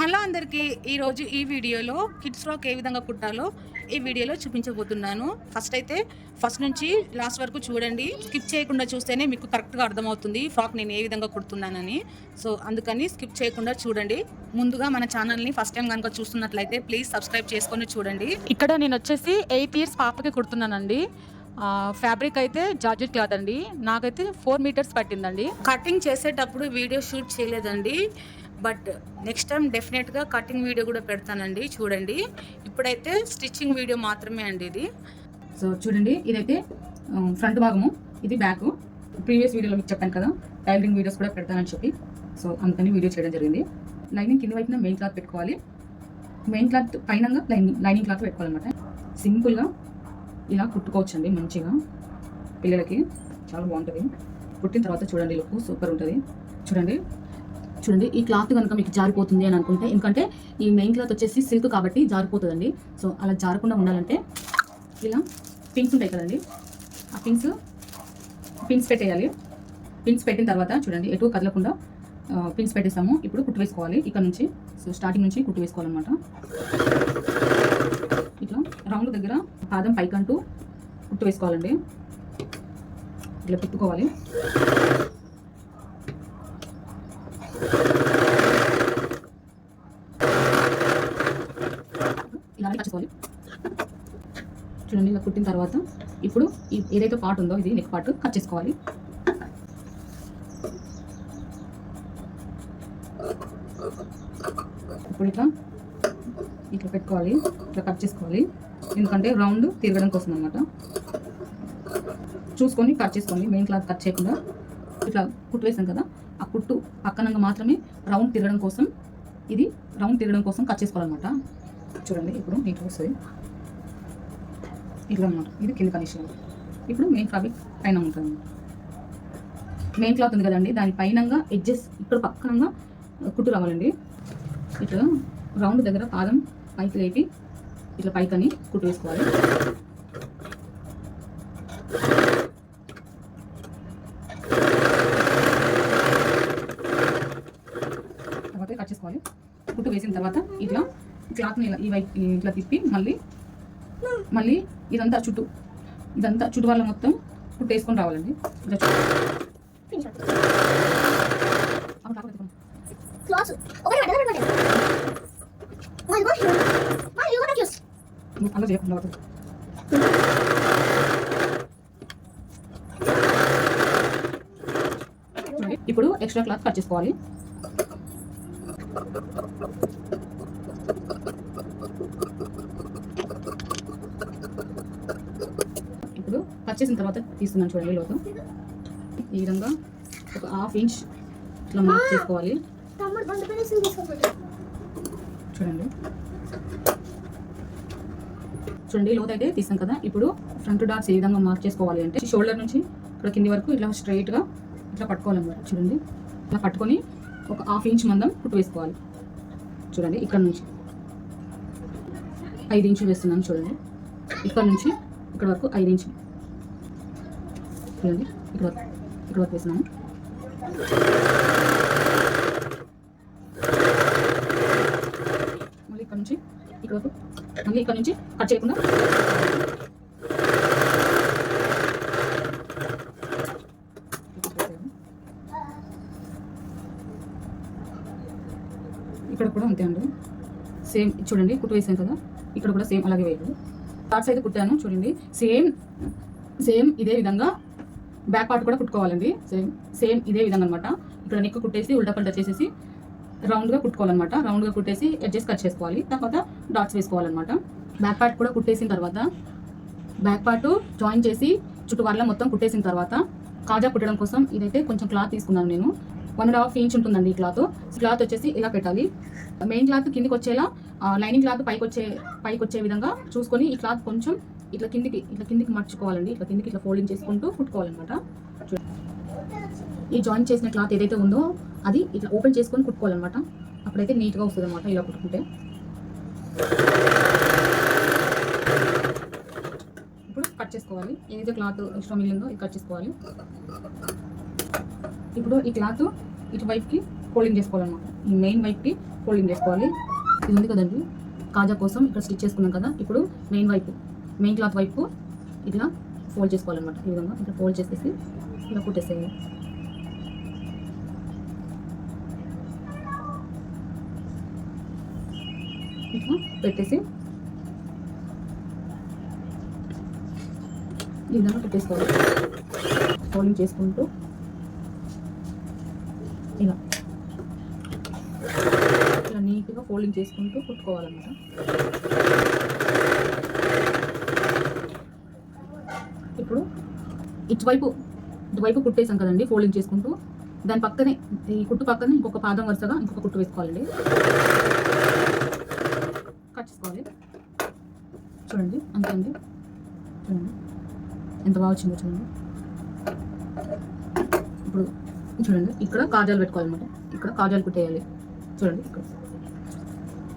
Hello అందరికీ ఈరోజు ఈ వీడియోలో కిడ్స్ ఫ్రాక్ ఏ విధంగా కుట్టాలో ఈ వీడియోలో చూపించబోతున్నాను. ఫస్ట్ అయితే ఫస్ట్ నుంచి లాస్ట్ వరకు చూడండి. స్కిప్ చేయకుండా చూస్తేనే మీకు కరెక్ట్గా అర్థమవుతుంది ఫ్రాక్ నేను ఏ విధంగా కుడుతున్నానని. సో అందుకని స్కిప్ చేయకుండా చూడండి. ముందుగా మన ఛానల్ని ఫస్ట్ టైం కనుక చూస్తున్నట్లయితే ప్లీజ్ సబ్స్క్రైబ్ చేసుకొని చూడండి. ఇక్కడ నేను వచ్చేసి ఎయిట్ ఇయర్స్ పాపకి కుడుతున్నానండి. ఫ్యాబ్రిక్ అయితే జార్జెట్ క్లాత్ అండి. నాకైతే ఫోర్ మీటర్స్ పట్టిందండి. కటింగ్ చేసేటప్పుడు వీడియో షూట్ చేయలేదండి. బట్ నెక్స్ట్ టైం డెఫినెట్గా కటింగ్ వీడియో కూడా పెడతానండి చూడండి. ఇప్పుడైతే స్టిచ్చింగ్ వీడియో మాత్రమే అండి ఇది. సో చూడండి ఇదైతే ఫ్రంట్ భాగము ఇది బ్యాక్. ప్రీవియస్ వీడియోలో మీకు చెప్పాను కదా టైలరింగ్ వీడియోస్ కూడా పెడతానని చెప్పి. సో అందుకని వీడియో చేయడం జరిగింది. లైనింగ్ కింద వైపున మెయిన్ క్లాత్ పెట్టుకోవాలి. మెయిన్ క్లాత్ పైన లైనింగ్ లైనింగ్ క్లాత్ పెట్టుకోవాలన్నమాట. సింపుల్గా ఇలా కుట్టుకోవచ్చండి మంచిగా పిల్లలకి. చాలా బాగుంటుంది. కుట్టిన తర్వాత చూడండి లుక్ సూపర్ ఉంటుంది. చూడండి. చూడండి ఈ క్లాత్ కనుక మీకు జారిపోతుంది అని అనుకుంటే ఎందుకంటే ఈ మెయిన్ క్లాత్ వచ్చేసి సిల్క్ కాబట్టి జారిపోతుందండి. సో అలా జారకుండా ఉండాలంటే ఇలా పిన్స్ ఉంటాయి కదండి. ఆ పిన్స్ పిన్స్ పెట్టేయాలి. పిన్స్ పెట్టిన తర్వాత చూడండి ఎటు కదలకుండా పిన్స్ పెట్టేస్తాము ఇప్పుడు కుట్టు వేసుకోవాలి ఇక్కడ నుంచి. సో స్టార్టింగ్ నుంచి కుట్టు వేసుకోవాలన్నమాట. ఇట్లా రౌండ్ దగ్గర పాదం పైకంటూ కుట్టు వేసుకోవాలండి. ఇట్లా తిప్పుకోవాలి ఇలా కట్ చేసుకోవాలి చూడండి ఇలా కుట్టిన తర్వాత ఇప్పుడు ఏదైతే పార్ట్ ఉందో ఇది నెక్ పార్ట్ కట్ చేసుకోవాలి. ఇప్పుడు ఇట్లా ఇట్లా పెట్టుకోవాలి ఇట్లా కట్ చేసుకోవాలి. ఎందుకంటే రౌండ్ తిరగడం కోసం అనమాట చూసుకొని కట్ చేసుకోండి మెయిన్ క్లాత్ కట్ చేయకుండా. ఇట్లా కుట్టు వేసాం కదా ఆ కుట్టు పక్కనంగా మాత్రమే రౌండ్ తిరగడం కోసం ఇది రౌండ్ తిరగడం కోసం కట్ చేసుకోవాలన్నమాట. చూడండి ఇప్పుడు నీట్గా వస్తుంది. ఇట్లా అనమాట ఇది కింద కండిషన్ ఇప్పుడు మెయిన్ ఫ్యాబ్రిక్ పైన ఉంటుంది. మెయిన్ క్లాత్ ఉంది కదండి దాని పైనంగా ఎడ్జెస్ ఇక్కడ పక్కనంగా కుట్టు రావాలండి. ఇట్లా రౌండ్ దగ్గర పాదం పైకి లేపి ఇట్లా పైకని కుట్టు వేసుకోవాలి. తర్వాత కట్ చేసుకోవాలి. కుట్టు వేసిన తర్వాత ఇట్లా క్లాత్ని ఇలా ఈ వైపు ఇట్లా తిప్పి మళ్ళీ మళ్ళీ ఇదంతా చుట్టూ. ఇదంతా చుట్టూ వాళ్ళ మొత్తం కుట్టు వేసుకొని రావాలండి. అలా చేయకుండా ఇప్పుడు ఎక్స్ట్రా క్లాత్ కట్ చేసుకోవాలి ఇప్పుడు కట్ చేసిన తర్వాత తీస్తున్నాను చూడండి లోతు ఈ విధంగా ఒక హాఫ్ ఇంచ్ ఇట్లా మార్క్ చేసుకోవాలి. చూడండి. చూడండి లోతు అయితే తీసాం కదా. ఇప్పుడు ఫ్రంట్ డాట్స్ ఏ విధంగా మార్క్ చేసుకోవాలి అంటే షోల్డర్ నుంచి ఇక్కడ కింది వరకు ఇట్లా స్ట్రైట్గా ఇట్లా పట్టుకోవాలన్నమాట. చూడండి. ఇట్లా పట్టుకొని ఒక హాఫ్ ఇంచ్ మందం కుట్టు వేసుకోవాలి. చూడండి ఇక్కడ నుంచి. ఐదు ఇంచులు వేస్తున్నాను చూడండి. ఇక్కడ నుంచి ఇక్కడ వరకు ఐదు ఇంచులు. చూడండి ఇక్కడ వరకు ఇక్కడ వరకు మళ్ళీ ఇక్కడ నుంచి ఇక్కడ వరకు. మళ్ళీ ఇక్కడ నుంచి కట్ చేయకుండా. ఇక్కడ కూడా అంతే అండి. సేమ్ చూడండి కుట్టు వేసాం కదా. ఇక్కడ కూడా సేమ్ అలాగే వేయాలి పార్ట్స్ అయితే కుట్టాను చూడండి. సేమ్ సేమ్ ఇదే విధంగా బ్యాక్ పార్ట్ కూడా కుట్టుకోవాలండి. సేమ్ సేమ్ ఇదే విధంగా అనమాట ఇక్కడ నెక్ కుట్టేసి ఉల్టా పల్టా చేసేసి రౌండ్గా కుట్టుకోవాలన్నమాట. రౌండ్గా కుట్టేసి అడ్జస్ట్ కట్ చేసుకోవాలి. తర్వాత డాట్స్ వేసుకోవాలన్నమాట. బ్యాక్ పార్ట్ కూడా కుట్టేసిన తర్వాత బ్యాక్ పార్ట్ జాయిన్ చేసి చుట్టూ మొత్తం కుట్టేసిన తర్వాత కాజా కుట్టడం కోసం ఇదైతే కొంచెం క్లాత్ తీసుకున్నాను నేను. వన్ అండ్ హాఫ్ ఇంచ్ ఉంటుందండి ఈ క్లాత్ క్లాత్ వచ్చేసి ఇలా పెట్టాలి. మెయిన్ క్లాత్ కిందికి వచ్చేలా లైనింగ్ క్లాత్ పైకి వచ్చే పైకి వచ్చే విధంగా చూసుకొని ఈ క్లాత్ కొంచెం ఇట్లా కిందికి ఇట్లా కిందికి మర్చుకోవాలండి. ఇట్లా కిందికి ఇట్లా ఫోల్డింగ్ చేసుకుంటూ కుట్టుకోవాలన్నమాట. ఈ జాయిన్ చేసిన క్లాత్ ఏదైతే ఉందో అది ఇట్లా ఓపెన్ చేసుకొని కుట్టుకోవాలన్నమాట. అప్పుడైతే నీట్గా వస్తుంది అనమాట ఇలా కుట్టుకుంటే. ఇప్పుడు కట్ చేసుకోవాలి. ఏదైతే క్లాత్ ఎక్స్ట్రా మిగిలిందో ఇది కట్ చేసుకోవాలి. ఇప్పుడు ఈ క్లాత్ ఇటు వైఫ్కి ఫోల్డింగ్ చేసుకోవాలన్నమాట. ఈ మెయిన్ వైపుకి ఫోల్డింగ్ చేసుకోవాలి. ఇది ఉంది కదండి. కాజా కోసం ఇక్కడ స్టిచ్ చేసుకున్నాం కదా. ఇప్పుడు మెయిన్ వైపు. మెయిన్ క్లాత్ వైపు ఇట్లా ఫోల్డ్ చేసుకోవాలన్నమాట. ఈ విధంగా ఇట్లా ఫోల్డ్ చేసేసి ఇలా కుట్టేసేయాలి ఇట్లా పెట్టేసి ఈ విధంగా పెట్టేసుకోవాలి ఫోల్డింగ్ చేసుకుంటూ ఇలా. ఇలా నీట్గా ఫోల్డింగ్ చేసుకుంటూ కుట్టుకోవాలన్నమాట. ఇప్పుడు ఇటువైపు ఇటువైపు కుట్టేసాం కదండి ఫోల్డింగ్ చేసుకుంటూ. దాని పక్కనే ఈ కుట్టు పక్కనే ఇంకొక పాదం వరుసగా ఇంకొక కుట్టు వేసుకోవాలండి. కట్ చేసుకోవాలి. చూడండి అంతే అండి. చూడండి ఎంత బాగా వచ్చిందో చూడండి. ఇప్పుడు చూడండి ఇక్కడ కాజాలు పెట్టుకోవాలన్నమాట. ఇక్కడ కాజాలు కుట్టేయాలి. చూడండి ఇక్కడ.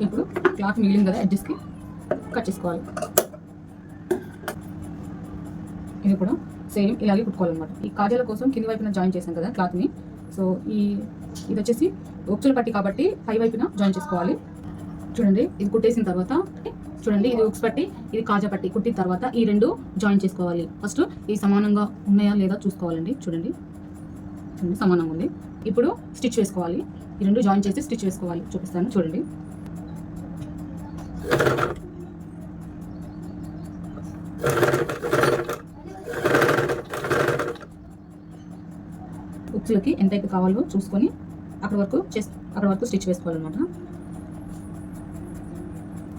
ఇప్పుడు క్లాత్ మిగిలింది కదా అడ్జస్ట్కి కట్ చేసుకోవాలి. ఇది కూడా సేమ్ ఇలాగే కుట్టుకోవాలన్నమాట. ఈ కాజాల కోసం కింది వైపున జాయిన్ చేసాం కదా క్లాత్ని సో ఈ ఇది వచ్చేసి ఒక్చుల పట్టి కాబట్టి పై వైపున జాయిన్ చేసుకోవాలి. చూడండి ఇది కుట్టేసిన తర్వాత చూడండి ఇది ఉక్స్ పట్టి ఇది కాజా పట్టి కుట్టిన తర్వాత ఈ రెండు జాయిన్ చేసుకోవాలి. ఫస్ట్ ఇది సమానంగా ఉన్నాయా లేదా చూసుకోవాలండి. చూడండి. చూడండి సమానంగా ఉంది. ఇప్పుడు స్టిచ్ వేసుకోవాలి. ఈ రెండు జాయిన్ చేసి స్టిచ్ వేసుకోవాలి. చూపిస్తాను చూడండి. హుక్స్లకి ఎంతైతే కావాలో చూసుకొని అక్కడ వరకు చేస్ అక్కడ వరకు స్టిచ్ వేసుకోవాలన్నమాట.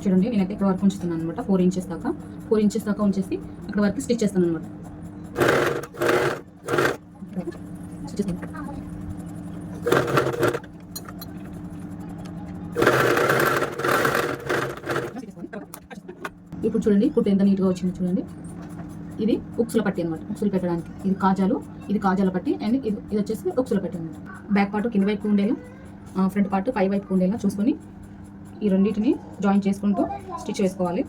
చూడండి నేనైతే ఇక్కడ వరకు ఉంచుతున్నాను అనమాట ఫోర్ ఇంచెస్ దాకా. ఫోర్ ఇంచెస్ దాకా ఉంచేసి అక్కడ వరకు స్టిచ్ చేస్తాను అనమాట ఇప్పుడు చూడండి కుట్టు ఎంత నీట్గా వచ్చింది చూడండి. ఇది ఉక్సుల పట్టి అనమాట ఉక్సులు పెట్టడానికి. ఇది కాజాలు ఇది కాజాల పట్టి అండ్ ఇది ఇది వచ్చేసి ఉక్సుల పట్టి అనమాట బ్యాక్ పార్ట్ కింద వైపు ఉండేలా ఫ్రంట్ పార్ట్ పై వైపు ఉండేలా చూసుకొని ఈ రెండింటిని జాయిన్ చేసుకుంటూ స్టిచ్ వేసుకోవాలి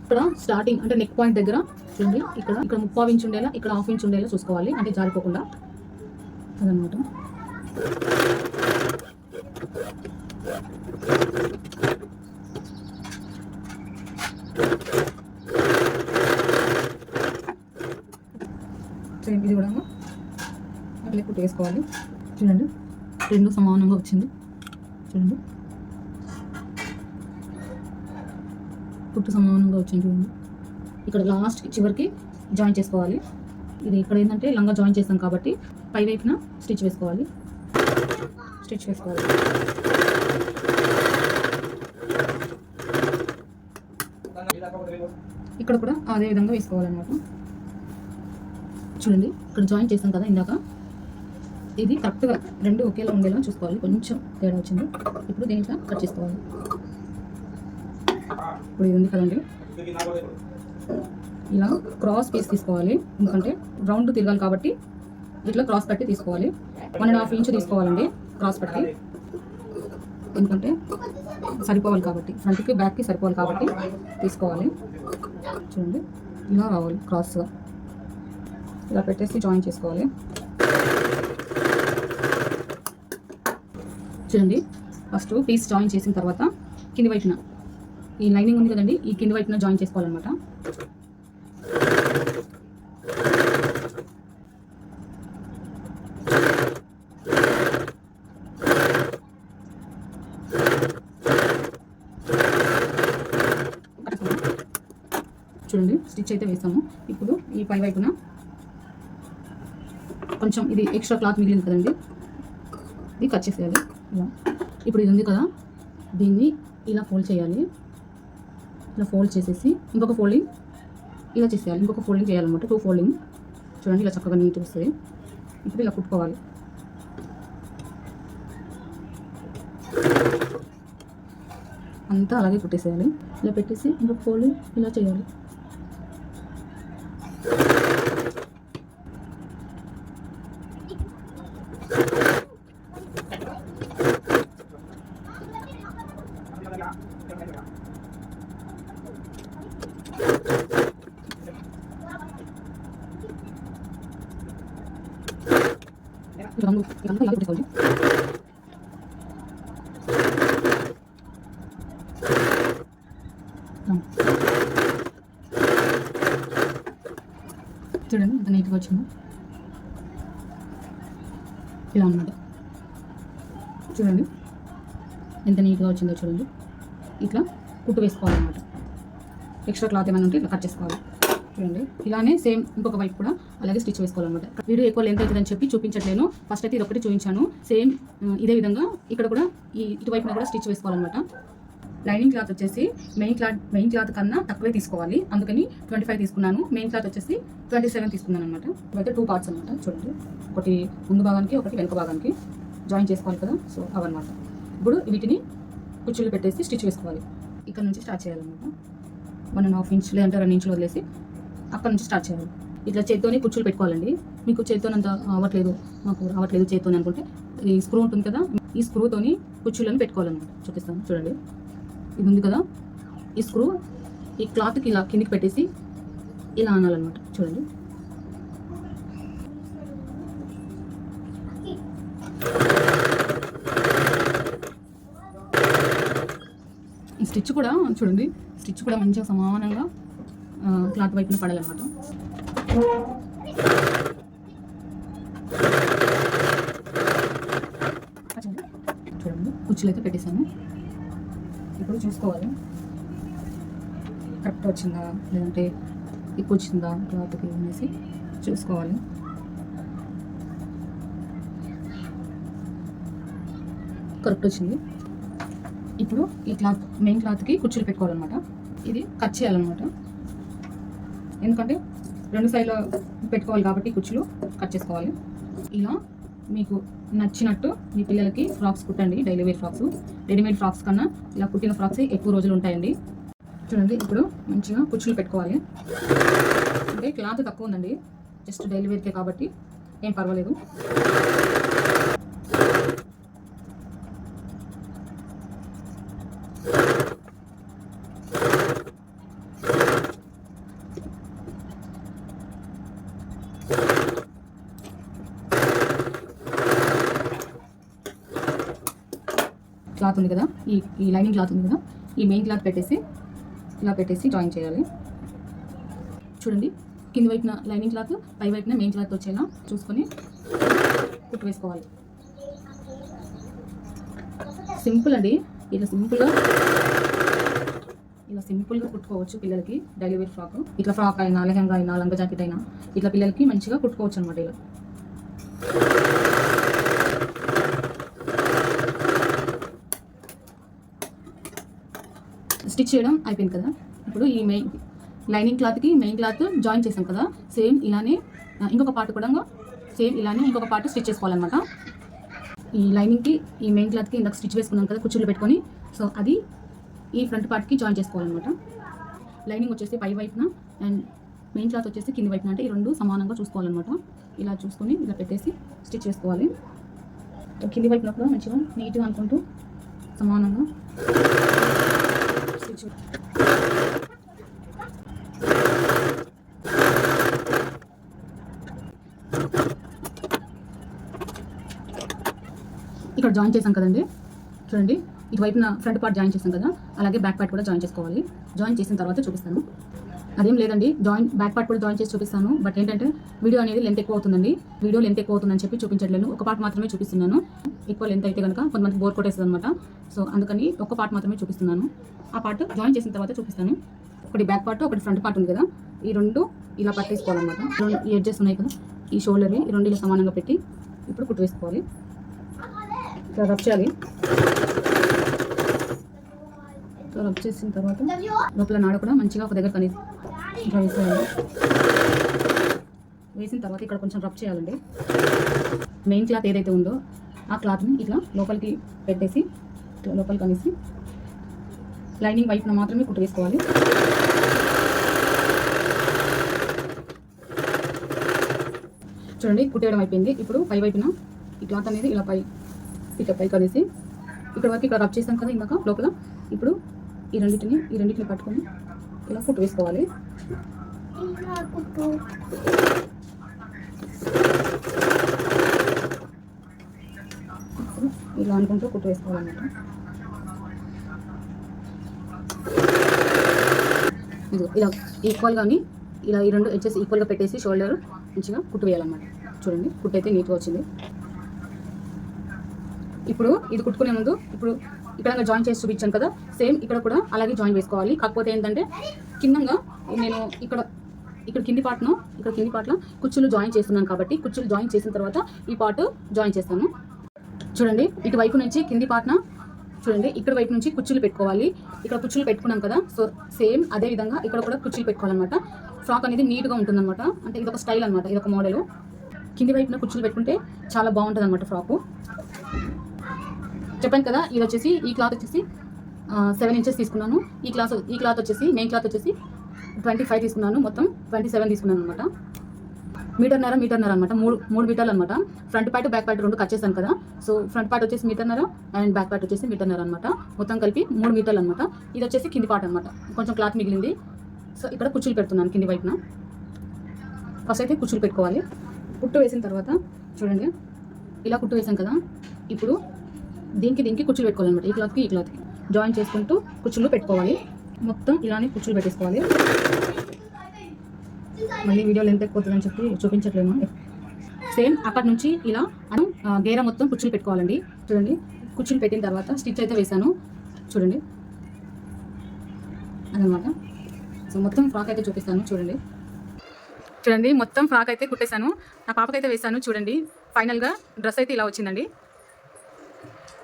ఇక్కడ స్టార్టింగ్ అంటే నెక్ పాయింట్ దగ్గర చూడండి ఇక్కడ ఇక్కడ ముప్పావు ఇంచ్ ఉండేలా ఇక్కడ హాఫ్ ఇంచ్ ఉండేలా చూసుకోవాలి అంటే జారిపోకుండా అదనమాట సేమ్ ఇది కూడా వేసుకోవాలి చూడండి రెండు సమానంగా వచ్చింది. చూడండి. కుట్టు సమానంగా వచ్చింది చూడండి. ఇక్కడ లాస్ట్ చివరికి జాయిన్ చేసుకోవాలి. ఇది ఇక్కడ ఏంటంటే లంగా జాయిన్ చేస్తాం కాబట్టి పై వైపున స్టిచ్ వేసుకోవాలి. స్టిచ్ వేసుకోవాలి. ఇక్కడ కూడా అదే విధంగా వేసుకోవాలన్నమాట. చూడండి ఇక్కడ జాయిన్ చేస్తాం కదా ఇందాక. ఇది కరెక్ట్గా రెండు ఒకేలా ఉండేలా చూసుకోవాలి. కొంచెం తేడా వచ్చింది. ఇప్పుడు దీంట్లో కట్ చేసుకోవాలి. ఇప్పుడు ఇది ఉంది కదండి. ఇలా క్రాస్ పీస్ తీసుకోవాలి. ఎందుకంటే రౌండ్ తిరగాలి కాబట్టి ఇట్లా క్రాస్ కట్టి తీసుకోవాలి. వన్ అండ్ హాఫ్ ఇంచ్ తీసుకోవాలండి క్రాస్ కట్టి ఎందుకంటే సరిపోవాలి కాబట్టి ఫ్రంట్కి బ్యాక్కి సరిపోవాలి కాబట్టి తీసుకోవాలి. చూడండి ఇలా రావాలి క్రాస్గా. ఇలా పెట్టేసి జాయిన్ చేసుకోవాలి. చూడండి. ఫస్ట్ పీస్ జాయిన్ చేసిన తర్వాత కింది వైపున. ఈ లైనింగ్ ఉంది కదండి ఈ కింది వైపున జాయిన్ చేసుకోవాలన్నమాట. చూడండి స్టిచ్ అయితే వేసాము. ఇప్పుడు ఈ పై వైపున కొంచెం ఇది ఎక్స్ట్రా క్లాత్ మిగిలింది కదండి. ఇది కట్ చేసేయాలి. ఇలా. ఇప్పుడు ఇది ఉంది కదా. దీన్ని ఇలా ఫోల్డ్ చేయాలి. ఇలా ఫోల్డ్ చేసేసి ఇంకొక ఫోల్డింగ్ ఇలా చేసేయాలి. ఇంకొక ఫోల్డింగ్ చేయాలన్నమాట. టూ ఫోల్డింగ్ చూడండి ఇలా చక్కగా నీట్ వస్తుంది. ఇప్పుడు ఇలా కుట్టుకోవాలి. అంతా అలాగే కుట్టేసేయాలి. ఇలా పెట్టేసి ఇంకొక ఫోల్డింగ్ ఇలా చేయాలి. రంగు ఈ ఇలా గుర్తుకోండి చూడండి అంత నీట్గా వచ్చింది. ఇలా అనమాట చూడండి ఎంత నీట్గా వచ్చిందో చూడండి. ఇట్లా కుట్టు వేసుకోవాలన్నమాట. ఎక్స్ట్రా క్లాత్ ఏమైనా ఉంటే ఇట్లా కట్ చేసుకోవాలి. చూడండి. ఇలానే సేమ్ ఇంకొక వైపు కూడా అలాగే స్టిచ్ వేసుకోవాలన్నమాట. వీడియో ఎక్కువ లెంత్ అవుతుందని చెప్పి చూపించట్లేను. ఫస్ట్ అయితే ఇది ఒకటి చూపించాను సేమ్ ఇదే విధంగా ఇక్కడ కూడా ఈ ఇటువైపున కూడా స్టిచ్ వేసుకోవాలన్నమాట. లైనింగ్ క్లాత్ వచ్చేసి మెయిన్ క్లాత్ మెయిన్ క్లాత్ కన్నా తక్కువే తీసుకోవాలి. అందుకని ట్వంటీ ఫైవ్ తీసుకున్నాను. మెయిన్ క్లాత్ వచ్చేసి ట్వంటీ సెవెన్ తీసుకున్నాను అనమాట ఇవైతే టూ పార్ట్స్ అనమాట చూడండి. ఒకటి ముందు భాగానికి ఒకటి వెనుక భాగానికి జాయిన్ చేసుకోవాలి కదా? సో అవన్నమాట. ఇప్పుడు వీటిని కుచ్చులు పెట్టేసి స్టిచ్ వేసుకోవాలి. ఇక్కడ నుంచి స్టార్ట్ చేయాలన్నమాట. వన్ అండ్ హాఫ్ ఇంచ్ లేదంటే రెండు ఇంచులు వదిలేసి అక్కడ నుంచి స్టార్ట్ చేయాలి. ఇట్లా చేత్తోనే కుచ్చులు పెట్టుకోవాలండి. మీకు చేత్తోనంత అవ్వట్లేదు. మాకు రావట్లేదు చేత్తోని అనుకుంటే. ఈ స్క్రూ ఉంటుంది కదా ఈ స్క్రూతోని కుచ్చులను పెట్టుకోవాలన్నమాట. చూపిస్తాను చూడండి. ఇది ఉంది కదా ఈ స్క్రూ. ఈ క్లాత్కి ఇలా కిందికి పెట్టేసి ఇలా అనాలన్నమాట. చూడండి. స్టిచ్ కూడా చూడండి. స్టిచ్ కూడా మంచిగా సమానంగా క్లాత్ వైపున పడాలన్నమాట. చూడండి. కుర్చీలు అయితే పెట్టేశాను. ఇప్పుడు చూసుకోవాలి. కరెక్ట్ వచ్చిందా? లేదంటే ఎక్కువ వచ్చిందా క్లాత్కి అనేసి చూసుకోవాలి. కరెక్ట్ వచ్చింది. ఇప్పుడు ఈ క్లాత్ మెయిన్ క్లాత్కి కుర్చీలు పెట్టుకోవాలన్నమాట. ఇది కట్ చేయాలన్నమాట. ఎందుకంటే రెండు సైడ్లో పెట్టుకోవాలి కాబట్టి కుర్చీలు కట్ చేసుకోవాలి. ఇలా మీకు నచ్చినట్టు మీ పిల్లలకి frocks కుట్టండి daily wear frocks readymade frocks కన్నా ఇలా కుట్టిన ఫ్రాక్స్ ఎక్కువ రోజులు ఉంటాయండి. చూడండి ఇప్పుడు మంచిగా కుర్చీలు పెట్టుకోవాలి. అంటే క్లాత్ తక్కువ ఉందండి జస్ట్ డైలీ వేర్కే కాబట్టి ఏం పర్వాలేదు. క్లాత్ ఉంది కదా ఈ ఈ లైనింగ్ క్లాత్ ఉంది కదా ఈ మెయిన్ క్లాత్ పెట్టేసి ఇలా పెట్టేసి జాయిన్ చేయాలి. చూడండి కింద వైపున లైనింగ్ క్లాత్ పై వైపున మెయిన్ క్లాత్ వచ్చేలా చూసుకొని కుట్టు వేసుకోవాలి. సింపుల్ అండి ఇలా సింపుల్గా ఇలా సింపుల్గా కుట్టుకోవచ్చు పిల్లలకి డైలీ వేర్ ఫ్రాక్. ఇట్లా ఫ్రాక్ అయినా లెహంగా అయినా లంగా జాకెట్ అయినా ఇట్లా పిల్లలకి మంచిగా కుట్టుకోవచ్చు అనమాట ఇలా. స్టిచ్ చేయడం అయిపోయింది కదా. ఇప్పుడు ఈ మెయిన్ లైనింగ్ క్లాత్కి మెయిన్ క్లాత్ జాయిన్ చేసాం కదా. సేమ్ ఇలానే ఇంకొక పార్ట్ కూడా సేమ్ ఇలానే ఇంకొక పార్ట్ స్టిచ్ చేసుకోవాలన్నమాట. ఈ లైనింగ్కి ఈ మెయిన్ క్లాత్కి ఇందాక స్టిచ్ వేసుకున్నాం కదా కుర్చీలు పెట్టుకొని. సో అది ఈ ఫ్రంట్ పార్ట్కి జాయిన్ చేసుకోవాలన్నమాట. లైనింగ్ వచ్చేసి పై వైపున అండ్ మెయిన్ క్లాత్ వచ్చేసి కింది వైపున. అంటే ఈ రెండు సమానంగా చూసుకోవాలన్నమాట. ఇలా చూసుకొని ఇలా పెట్టేసి స్టిచ్ చేసుకోవాలి. కింది వైపున కూడా మంచిగా నీట్గా అనుకుంటూ సమానంగా స్టిచ్ ఇక్కడ జాయిన్ చేసాం కదండి. చూడండి ఇటువైపున ఫ్రంట్ పార్ట్ జాయిన్ చేసాం కదా అలాగే బ్యాక్ పార్ట్ కూడా జాయిన్ చేసుకోవాలి. జాయిన్ చేసిన తర్వాత చూపిస్తాను. అదేం లేదండి జాయిన్ బ్యాక్ పార్ట్ కూడా జాయిన్ చేసి చూపిస్తాను. బట్ ఏంటంటే వీడియో అనేది లెంత్ ఎక్కువ అవుతుందండి. వీడియో లెంత్ ఎక్కువ అవుతుందని చెప్పి చూపించట్లేను ఒక పార్ట్ మాత్రమే చూపిస్తున్నాను. ఎక్కువ లెంత్ అయితే కనుక కొంతమంది బోర్ కొట్టేస్తుంది అనమాట సో అందుకని ఒక పార్ట్ మాత్రమే చూపిస్తున్నాను. ఆ పార్ట్ జాయిన్ చేసిన తర్వాత చూపిస్తాను. ఒకటి బ్యాక్ పార్ట్ ఒకటి ఫ్రంట్ పార్ట్ ఉంది కదా. ఈ రెండు ఇలా పట్టేసుకోవాలన్నమాట. రెండు ఈ ఎడ్జెస్ ఉన్నాయి కదా. ఈ షోల్డర్ని ఈ రెండు ఇలా సమానంగా పెట్టి ఇప్పుడు కుట్టు వేసుకోవాలి. ఇట్లా రబ్ చేయాలి. ఇట్లా రబ్ చేసిన తర్వాత లోపల నాడ కూడా మంచిగా ఒక దగ్గర కనీ ఇట్లా వేసేయాలి వేసిన తర్వాత ఇక్కడ కొంచెం రబ్ చేయాలండి. మెయిన్ క్లాత్ ఏదైతే ఉందో ఆ క్లాత్ని ఇట్లా లోపలికి పెట్టేసి ఇట్లా లోపలికి అనేసి లైనింగ్ వైపున మాత్రమే కుట్టు వేసుకోవాలి. చూడండి కుట్టేయడం అయిపోయింది. ఇప్పుడు పై వైపున ఈ క్లాత్ అనేది ఇలా పై ఇట్లా పైకి అనేసి ఇక్కడ వరకు ఇక్కడ రబ్ చేసాం కదా ఇందాక లోపల. ఇప్పుడు ఈ రెండింటిని ఈ రెండింటిని పట్టుకొని ఇలా కుట్టు వేసుకోవాలి. ఇలా అనుకుంటూ కుట్టు వేసుకోవాలన్నమాట. ఇలా ఈక్వల్గాని ఇలా ఈ రెండు ఎడ్జెస్ ఈక్వల్గా పెట్టేసి షోల్డర్ మంచిగా కుట్టు వేయాలన్నమాట. చూడండి కుట్టు అయితే నీట్గా వచ్చింది. ఇప్పుడు ఇది కుట్టుకునే ముందు ఇప్పుడు ఇక్కడ జాయిన్ చేసి చూపించాను కదా సేమ్ ఇక్కడ కూడా అలాగే జాయిన్ చేసుకోవాలి కాకపోతే ఏంటంటే కిందంగా నేను ఇక్కడ ఇక్కడ కింది పార్ట్ను ఇక్కడ కింది పార్ట్లో కుచ్చులు జాయిన్ చేస్తున్నాను కాబట్టి కుచ్చులు జాయిన్ చేసిన తర్వాత ఈ పార్ట్ జాయిన్ చేస్తాను చూడండి ఇటువైపు నుంచి కింది పార్ట్న చూడండి ఇక్కడ వైపు నుంచి కుచ్చులు పెట్టుకోవాలి. ఇక్కడ కుచ్చులు పెట్టుకున్నాం కదా సో సేమ్ అదే విధంగా ఇక్కడ కూడా కుచ్చులు పెట్టుకోవాలన్నమాట. ఫ్రాక్ అనేది నీట్గా ఉంటుందన్నమాట. అంటే ఇది ఒక స్టైల్ అనమాట ఇది ఒక మోడల్ కింది వైపున కుచ్చులు పెట్టుకుంటే చాలా బాగుంటుంది అనమాట ఫ్రాకు. చెప్పాను కదా ఇది వచ్చేసి ఈ క్లాత్ వచ్చేసి సెవెన్ ఇంచెస్ తీసుకున్నాను. ఈ క్లాత్ ఈ క్లాత్ వచ్చేసి మెయిన్ క్లాత్ వచ్చేసి ట్వంటీ ఫైవ్ తీసుకున్నాను మొత్తం ట్వంటీ సెవెన్ తీసుకున్నాను అనమాట మీటర్నర మీటర్నర అనమాట మూడు మూడు మీటర్లు అనమాట ఫ్రంట్ పార్ట్ బ్యాక్ పార్ట్ రెండు కట్ చేశాను కదా. సో ఫ్రంట్ పార్ట్ వచ్చేసి మీటర్నర అండ్ బ్యాక్ పార్ట్ వచ్చేసి మీటర్నర అనమాట మొత్తం కలిపి మూడు మీటర్లు అనమాట ఇది వచ్చేసి కింది పార్ట్ అనమాట కొంచెం క్లాత్ మిగిలింది. సో ఇక్కడ కుచ్చులు పెడుతున్నాను కింది వైపున. ఫస్ట్ అయితే కుచ్చులు పెట్టుకోవాలి. కుట్టు వేసిన తర్వాత చూడండి. ఇలా కుట్టు వేసాం కదా. ఇప్పుడు దీనికి దీనికి కుచ్చులు పెట్టుకోవాలన్నమాట. ఈ క్లాత్కి ఈ క్లాత్కి. జాయిన్ చేసుకుంటూ కుచ్చులు పెట్టుకోవాలి. మొత్తం ఇలానే కుచ్చులు పెట్టేసుకోవాలి. మళ్ళీ వీడియో లెంత్ ఎక్కువతుందని చెప్పి చూపించట్లేము. సేమ్ అక్కడ నుంచి ఇలా మనం గేర మొత్తం కుచ్చులు పెట్టుకోవాలండి. చూడండి కుచ్చులు పెట్టిన తర్వాత స్టిచ్ అయితే వేసాను చూడండి. అదనమాట. సో మొత్తం ఫ్రాక్ అయితే చూపిస్తాను చూడండి. చూడండి మొత్తం ఫ్రాక్ అయితే కుట్టేశాను. నా పాపకైతే వేసాను చూడండి. ఫైనల్గా డ్రెస్ అయితే ఇలా వచ్చిందండి.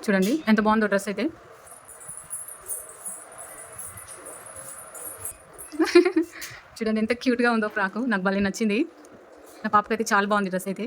చూడండి ఎంత బాగుందో డ్రెస్ అయితే. చూడండి ఎంత క్యూట్గా ఉందో ఫ్రాకు. నాకు భలే నచ్చింది. నా పాపకైతే చాలా బాగుంది డ్రెస్ అయితే.